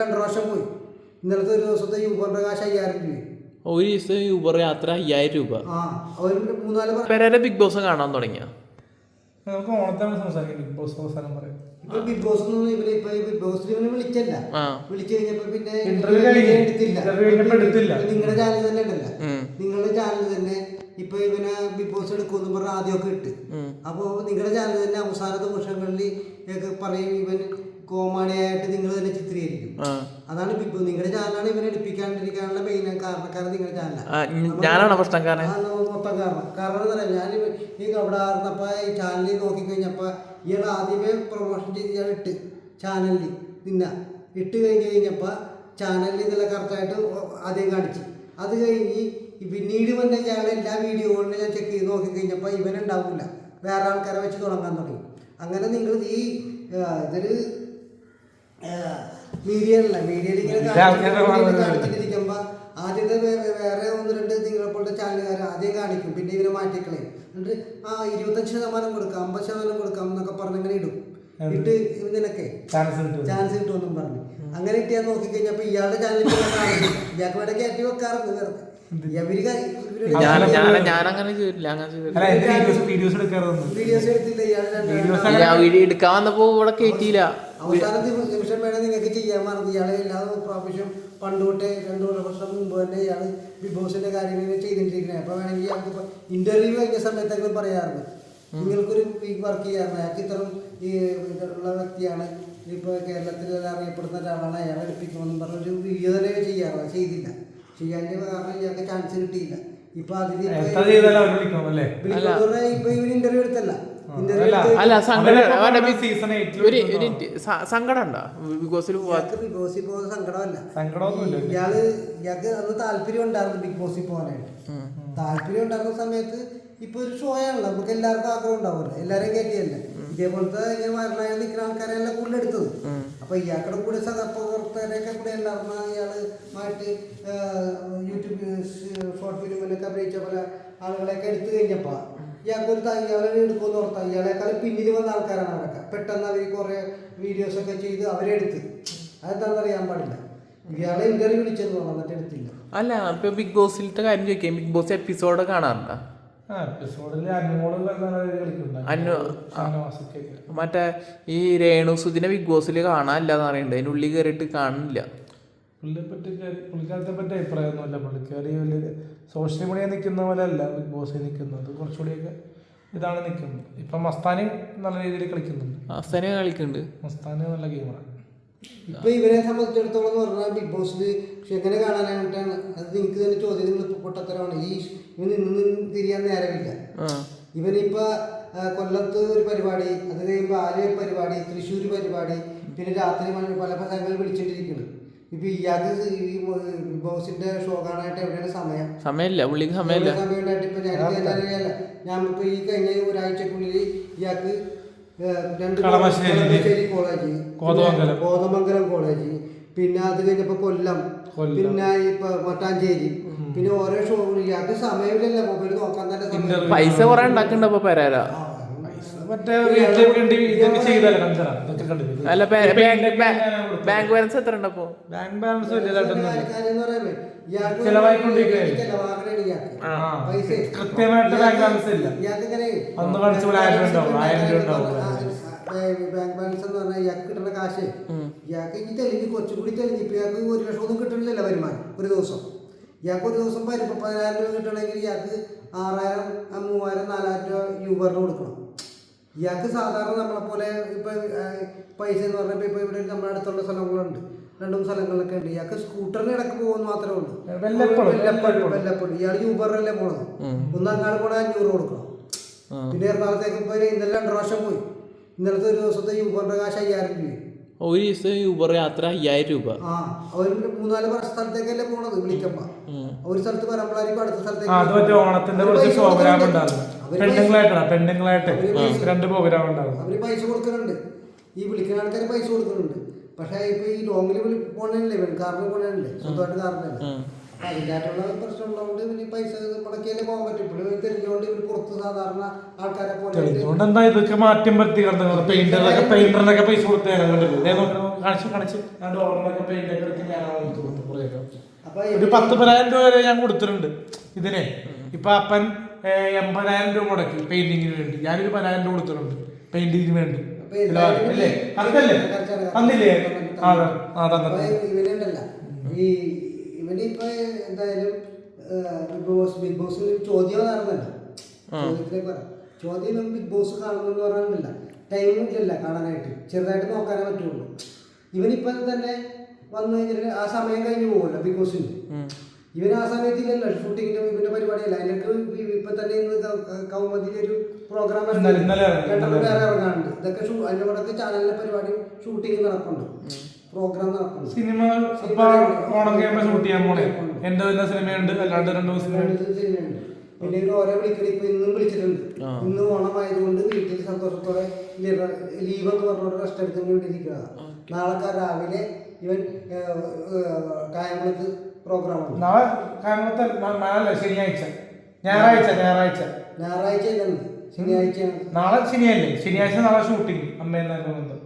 രണ്ട് പ്രാവശ്യം പോയി. ഇന്നലത്തെ ഒരു ദിവസത്തെ യൂബറിന്റെ കാശ് അയ്യായിരം രൂപ ഒരു ദിവസം യൂബർ യാത്ര അയ്യായിരം രൂപ. ആ അവർ മൂന്നാൽ പ്രാവശ്യം പെരേര ബിഗ് ബോസ് കാണാൻ തുടങ്ങിയ? നമുക്ക് ഓണത്താണ് സംസാരിക്കാം ബിഗ് ബോസ് അവസാനം പറയാം. ഇപ്പൊ ബിഗ് ബോസ് ഒന്നും ഇവർ ഇപ്പൊ ഈ ബിഗ് ബോസ് ഇവനെ വിളിച്ചല്ല. ആ. വിളിച്ചു കഴിഞ്ഞപ്പോ പിന്നെ Interview കഴിഞ്ഞ്. എടുത്തില്ല. Interview കഴിഞ്ഞപ്പോ എടുത്തില്ല. നിങ്ങളുടെ ചാനൽ തന്നെ ഉണ്ടല്ല ഉം. നിങ്ങളുടെ ചാനൽ തന്നെ ഇപ്പൊ ഇവനെ ബിഗ് ബോസ് എടുക്കുമെന്ന് പറഞ്ഞ ആദ്യമൊക്കെ ഇട്ട്. ഉം. അപ്പോൾ നിങ്ങളുടെ ചാനൽ തന്നെ അവസാനത്തെ വർഷങ്ങളിൽ ഒക്കെ പറയും ഇവൻ കോമാളിയായിട്ട് നിങ്ങൾ തന്നെ ചിത്രീകരിക്കും. അതാണ് ബിഗ് ബോസ് നിങ്ങളുടെ ചാനലാണ് ഇവരെ എടുപ്പിക്കാണ്ടിരിക്കാനുള്ള മെയിൻ കാരണക്കാരൻ നിങ്ങളുടെ ചാനലാണ് പ്രശ്നം ന- മൊത്തം കാരണം കാരണം എന്താ ഞാൻ ഈ അവിടെ ആർന്നപ്പോ ഈ ചാനലിൽ നോക്കിക്കഴിഞ്ഞപ്പോ ഇയാൾ ആദ്യമേ പ്രൊമോഷൻ ചെയ്ത് ഇയാൾ ഇട്ട് ചാനലിൽ നിന്ന. ഇട്ട് കഴിഞ്ഞ് കഴിഞ്ഞപ്പോ ചാനലിൽ ഇതെല്ലാം കറക്റ്റായിട്ട് ആദ്യം കാണിച്ചു. അത് കഴിഞ്ഞ് പിന്നീട് വന്ന ഇയാൾ എല്ലാ വീഡിയോകളിലും ഞാൻ ചെക്ക് ചെയ്ത് നോക്കിക്കഴിഞ്ഞപ്പോൾ ഇവനുണ്ടാവില്ല വേറെ ആൾക്കാരെ വെച്ച് തുടങ്ങാൻ തുടങ്ങി. അങ്ങനെ നിങ്ങൾ ഈ ഇതൊരു മീഡിയ അല്ല മീഡിയയിൽ ഇങ്ങനെ ഇത് ആൾക്കാരുടെ കാണിച്ചിട്ട് ഭാഗത്ത് കാണിച്ചിട്ടിരിക്കുമ്പോ ആദ്യത്തെ വേറെ ഒന്ന് രണ്ട് നിങ്ങളെപ്പോഴത്തെ ചാനലുകാർ ആദ്യം കാണിക്കും പിന്നെ ഇവരെ മാറ്റിക്കളയും. എന്നിട്ട് ആ ഇരുപത്തഞ്ച് ശതമാനം കൊടുക്കാം അമ്പത് ശതമാനം കൊടുക്കാം എന്നൊക്കെ പറഞ്ഞങ്ങനെ ഇടും. ഇട്ട് നിനക്കെ ചാൻസ് കിട്ടും ചാൻസ് കിട്ടുമെന്നും പറഞ്ഞു. അങ്ങനെ ഇട്ടിയാൽ നോക്കിക്കഴിഞ്ഞപ്പോ ഇയാളുടെ ചാനലിൽ ഇയാൾക്ക് വേണ്ട കയറ്റി വെക്കാറുണ്ട് വെറുതെ എടുക്കാൻ വന്നപ്പോ ഇവിടെ കയറ്റിയില്ല അവസാന നിമിഷം വേണം നിങ്ങൾക്ക് ചെയ്യാൻ മറന്നു. ഇയാളെ എല്ലാ പ്രാവശ്യം പണ്ട് തൊട്ടേ രണ്ടു മൂന്ന് വർഷം മുമ്പ് തന്നെ ഇയാൾ ബിഗ് ബോസിന്റെ കാര്യങ്ങൾ ചെയ്തിട്ടിരിക്കുന്നത്. അപ്പൊ വേണമെങ്കിൽ ഇയാൾക്ക് ഇന്റർവ്യൂ കഴിഞ്ഞ സമയത്തൊക്കെ പറയാറുണ്ട്. നിങ്ങൾക്കൊരു വീക്ക് വർക്ക് ചെയ്യാറുണ്ട്. അയാൾക്ക് ഇത്തരം ഈ ഇതുള്ള വ്യക്തിയാണ് ഇപ്പൊ കേരളത്തിൽ അറിയപ്പെടുന്ന ഒരാളാണ്. അയാളെ എടുപ്പിക്കുമെന്നും പറഞ്ഞൊരു വീഡിയോ തന്നെ ചെയ്യാറുണ്ട്. ചെയ്തില്ല. ചെയ്യാന്റെ കാരണം ഇയാൾക്ക് ചാൻസ് കിട്ടിയില്ല. ഇപ്പൊ അല്ലേ? ഇപ്പൊ ഇവന് ഇന്റർവ്യൂ എടുത്തല്ല. ഇന്റർവ്യൂ അല്ല. അല്ല സങ്കടം അവരിപ്പോ അവന്റെ പറഞ്ഞ ബിഗ്- ഉണ്ടോ ബോസിൽ ബിഗ് ബോസിൽ പോകുന്ന സങ്കടമല്ല. സങ്കടമൊന്നുമില്ല. ഈ- ഇയാൾ ഇയാൾക്ക് അത് താല്പര്യം ഉണ്ടായിരുന്നു ബിഗ് ബോസിൽ പോകാനായിട്ട്. താല്പര്യം ഉണ്ടായിരുന്ന സമയത്ത് ഇപ്പൊ ഒരു ഷോ ആണല്ലോ. നമുക്ക് എല്ലാവർക്കും ആഗ്രഹം ഉണ്ടാവുമല്ലോ. എല്ലാരെയും കയറ്റിയല്ലേ ഇതേപോലത്തെ ഇങ്ങനെ വരണായി നിൽക്കുന്ന ആൾക്കാരെല്ലാം കൂടുതൽ എടുത്തത് അപ്പൊ ഇയാളുടെ കൂടെ സഹപ്രവർത്തകരെയൊക്കെ കൂടെ എല്ലാം ഇയാൾ മായിട്ട് യൂട്യൂബ് ഷോർട്ട് ഫിലിമിലൊക്കെ അഭിനയിച്ച പല ആളുകളെയൊക്കെ എടുത്തു കഴിഞ്ഞപ്പോ ഇയാൾക്ക് ഒരു ഇയാളെ എടുക്കുമെന്ന് ഓർത്താ. ഇയാളെക്കാൾ പിന്നിൽ വന്ന ആൾക്കാരാണ് അവരൊക്കെ. പെട്ടെന്ന് അവർ കുറെ വീഡിയോസ് ഒക്കെ ചെയ്ത് അവരെ എടുത്ത് അതെന്താണെന്ന് അറിയാൻ പാടില്ല. ഇയാളെ ഇന്റർവ്യൂ വിളിച്ചെന്ന് എന്നിട്ട് എടുത്തില്ല. അല്ല ഇപ്പൊ ബിഗ് ബോസിലത്തെ കാര്യം ചോദിക്കാം. ബിഗ് ബോസ് എപ്പിസോഡ് കാണാറുണ്ടോ? മറ്റേ ഈ രേണു സുദിനെ ബിഗ് ബോസിൽ കാണാനില്ലെന്ന് പറയുന്നുണ്ട്. അതിന്റെ ഉള്ളിൽ കയറിയിട്ട് കാര്യം- പുള്ളിക്കാരത്തെ പറ്റി അഭിപ്രായമൊന്നുമില്ല. പുള്ളിക്കാരി വലിയ സോഷ്യൽ മീഡിയ നിൽക്കുന്ന പോലെ അല്ല ബിഗ് ബോസിൽ നിൽക്കുന്നത് കുറച്ചുകൂടിയൊക്കെ ഇതാണ് നിൽക്കുന്നത് ഇപ്പം മസ്താനി നല്ല രീതിയിൽ കളിക്കുന്നുണ്ട്. മസ്താനി കളിക്കുന്നുണ്ട്. മസ്താനി നല്ല ഗെയിമാണ് ഇപ്പൊ ഇവരെ സംബന്ധിച്ചിടത്തോളം എന്ന് പറഞ്ഞാൽ ബിഗ് ബോസിൽ എങ്ങനെ കാണാനായിട്ടാണ് അത് നിങ്ങൾക്ക് തന്നെ ചോദ്യങ്ങൾ ഇപ്പൊ പൊട്ടത്തരമാണ്. ഈ ഇവന് നിന്ന് തിരിയാൻ നേരമില്ല. ഇവനിപ്പോ കൊല്ലത്ത് ഒരു പരിപാടി അത് കഴിയുമ്പോൾ ഒരു പരിപാടി തൃശ്ശൂർ പരിപാടി പിന്നെ രാത്രി മണി പല പല സ്ഥലങ്ങളിൽ വിളിച്ചിട്ടിരിക്കുന്നു ഇപ്പൊ ഇയാൾക്ക് ഈ ബിഗ് ബോസിന്റെ ഷോ കാണാനായിട്ട് എവിടെയാണ് സമയം? സമയമില്ല പുള്ളിക്ക് സമയമില്ല. സമയമുണ്ടായിട്ട് ഇപ്പൊ ഞാൻ ഞാൻ- ഇപ്പൊ ഈ കഴിഞ്ഞ ഒരാഴ്ചക്കുള്ളിൽ ഇയാൾക്ക് രണ്ട് കളമശ്ശേരി. കളമശ്ശേരി കോളേജ് കോതമംഗലം. കോതമംഗലം കോളേജ് പിന്നെ അത് കഴിഞ്ഞപ്പോ കൊല്ലം. പിന്നെ ഇപ്പൊ മട്ടാഞ്ചേരി പിന്നെ ഓരോ ഷോ അത് സമയമില്ലല്ലോ മൊബൈൽ നോക്കാൻ തന്നെ പൈസ കുറെ ഉണ്ടാക്കണ്ടപ്പോ പെരേര അല്ല ബാങ്ക് ബാലൻസ് എത്ര ഉണ്ട് അപ്പൊ ബാങ്ക് ബാലൻസ് കൃത്യമായിട്ട് ബാങ്ക് ബാലൻസ് ഇല്ല. ഇയാൾക്ക് ഇങ്ങനെ അന്ന് കാണിച്ച പോലെ ആയിരം രൂപ ഉണ്ടാവും, ആയിരം രൂപ ഉണ്ടാവും. Bank balance. എന്ന് പറഞ്ഞാൽ ഇയാൾക്ക് കിട്ടുന്ന കാശ് ഇയാൾക്ക് ഇനി തെളിഞ്ഞ് കുറച്ചുകൂടി തെളിഞ്ഞ് ഇപ്പൊ ഇയാൾക്ക് ഒരു ലക്ഷം ഒന്നും കിട്ടണില്ലല്ലോ വരുമാനം ഒരു ദിവസം. ഇയാൾക്ക് ഒരു ദിവസം പതിനു പതിനായിരം രൂപ കിട്ടണമെങ്കിൽ ഇയാൾക്ക് ആറായിരം ആ, മൂവായിരം നാലായിരം രൂപ യൂബറിന് കൊടുക്കണം. ഇയാൾക്ക് സാധാരണ നമ്മളെ പോലെ ഇപ്പൊ പൈസ എന്ന് പറഞ്ഞപ്പോൾ ഇപ്പൊ ഇവിടെ നമ്മുടെ അടുത്തുള്ള സ്ഥലങ്ങളുണ്ട്. രണ്ടും സ്ഥലങ്ങളിലൊക്കെ ഉണ്ട്. ഇയാൾക്ക് സ്കൂട്ടറിന് ഇടയ്ക്ക് പോകുന്ന മാത്രമേ ഉള്ളൂ. വല്ലപ്പോഴും, വല്ലപ്പോഴും ഇയാൾ യൂബറിലല്ലേ പോണത്. ഒന്നങ്ങാട് പോണ അഞ്ഞൂറ് കൊടുക്കണം. പിന്നെ എറണാകുളത്തേക്ക് പോയി ഇന്നലെ രണ്ടു പ്രാവശ്യം പോയി. ഇന്നലത്തെ ഒരു ദിവസത്തെ യൂബറിന്റെ കാശ് അയ്യായിരം രൂപ ഒരു ദിവസം യൂബർ യാത്ര അയ്യായിരം രൂപ. ആ അവർ മൂന്നാൽ വർഷ സ്ഥലത്തേക്കല്ലേ പോണത് വിളിക്കപ്പ ഒരു സ്ഥലത്ത് വരുമ്പോഴായിരിക്കും അടുത്ത സ്ഥലത്തേക്ക് ഓണത്തിന്റെ പ്രോഗ്രാം ഉണ്ടായിരുന്നു പെണ്ണുങ്ങളായിട്ടാണ് പെണ്ണുങ്ങളായിട്ട് രണ്ട് പ്രോഗ്രാം ഉണ്ടാവും അവർ പൈസ കൊടുക്കുന്നുണ്ട്. ഈ വിളിക്കുന്ന ആൾക്കാർ പൈസ കൊടുക്കുന്നുണ്ട്. പക്ഷെ ഇപ്പൊ ഈ ലോങ്ങിൽ വിളി പോണല്ലേ കാറിന് പോണല്ലേ സ്വന്തമായിട്ട് കാറിനല്ലേ അപ്പൊ അതിന്റെതായിട്ടുള്ള പ്രശ്നം ഉള്ളതുകൊണ്ട് ഇവന് പൈസ മുടക്കിയാലേ പോകാൻ പറ്റും. ഇപ്പോൾ തെളിഞ്ഞോണ്ട് ഇവർ പുറത്ത് സാധാരണ ആൾക്കാരെ പോലെ എന്താ ഇതൊക്കെ മാറ്റം വരുത്തി കിടന്നു പെയിന്ററിനൊക്കെ പെയിന്ററിനൊക്കെ പൈസ നോക്ക്. കാണിച്ച് കാണിച്ച്. ഞാൻ ഡോറിനൊക്കെ പെയിന്റ് എടുത്ത് ഞാൻ കൊടുത്തു കൊടുത്തു കുറേയൊക്കെ. അപ്പൊ ഒരു പത്ത് പതിനായിരം രൂപ വരെ ഞാൻ കൊടുത്തിട്ടുണ്ട് ഇതിനെ. ഇപ്പൊ അപ്പൻ എൺപതിനായിരം രൂപ മുടക്കി പെയിന്റിങ്ങിന് വേണ്ടി. ഞാനൊരു പതിനായിരം രൂപ കൊടുത്തിട്ടുണ്ട് പെയിന്റിങ്ങിന് വേണ്ടി. അല്ലേ? അതല്ലേ തന്നില്ലേ ആ അതെ ആ തന്നെ ഈ ഇവന് ഇപ്പൊ എന്തായാലും ബിഗ് ബോസ് ബിഗ് ബോസിൽ ചോദ്യം ചോദ്യത്തിലേക്ക് ചോദ്യം ബിഗ് ബോസ് കാണുന്നെന്ന് പറയാനില്ല ടൈമും ഇല്ലല്ല കാണാനായിട്ട്. ചെറുതായിട്ട് നോക്കാനേ പറ്റുള്ളൂ. ഇവനിപ്പം തന്നെ വന്നു കഴിഞ്ഞിട്ട് ആ സമയം കഴിഞ്ഞ് പോകുമല്ലോ ബിഗ് ബോസിന്. ഇവൻ ആ സമയത്ത് ഇല്ലല്ലോ ഷൂട്ടിങ്ങിന്റെ ഇവന്റെ പരിപാടിയല്ല അതിനൊക്കെ ഇപ്പൊ തന്നെ ഇന്ന് കൗമതിയിൽ ഒരു പ്രോഗ്രാം വേറെ ഇറങ്ങാറുണ്ട് ഇതൊക്കെ ഷൂ അതിന്റെ കൂടെ ചാനലിലെ പരിപാടി ഷൂട്ടിംഗ് നടക്കുന്നുണ്ട് പ്രോഗ്രാം നടക്കുന്നുണ്ട് സിനിമ ഓണം ഷൂട്ട് ചെയ്യാൻ പോണേ. എന്റെ തന്നെ സിനിമയുണ്ട് അല്ലാണ്ട് രണ്ടു സിനിമയുണ്ട്. പിന്നെ ഓരോ ഇപ്പൊ ഇന്നും വിളിച്ചിട്ടുണ്ട്. ഇന്ന് ഓണമായതുകൊണ്ട് വീട്ടിൽ സന്തോഷത്തോടെ ലീവ് എന്ന് റെസ്റ്റ് നാളെ രാവിലെ ഇവൻ കായംകുളത്ത് പ്രോഗ്രാം നാളെ കാരണത്തെ നാളെ ശനിയാഴ്ച. ഞായറാഴ്ച ഞായറാഴ്ച. ഞായറാഴ്ച. ശനിയാഴ്ച നാളെ ശനിയല്ലേ? ശനിയാഴ്ച നാളെ ഷൂട്ടിങ് അമ്മയെന്നു വന്ന്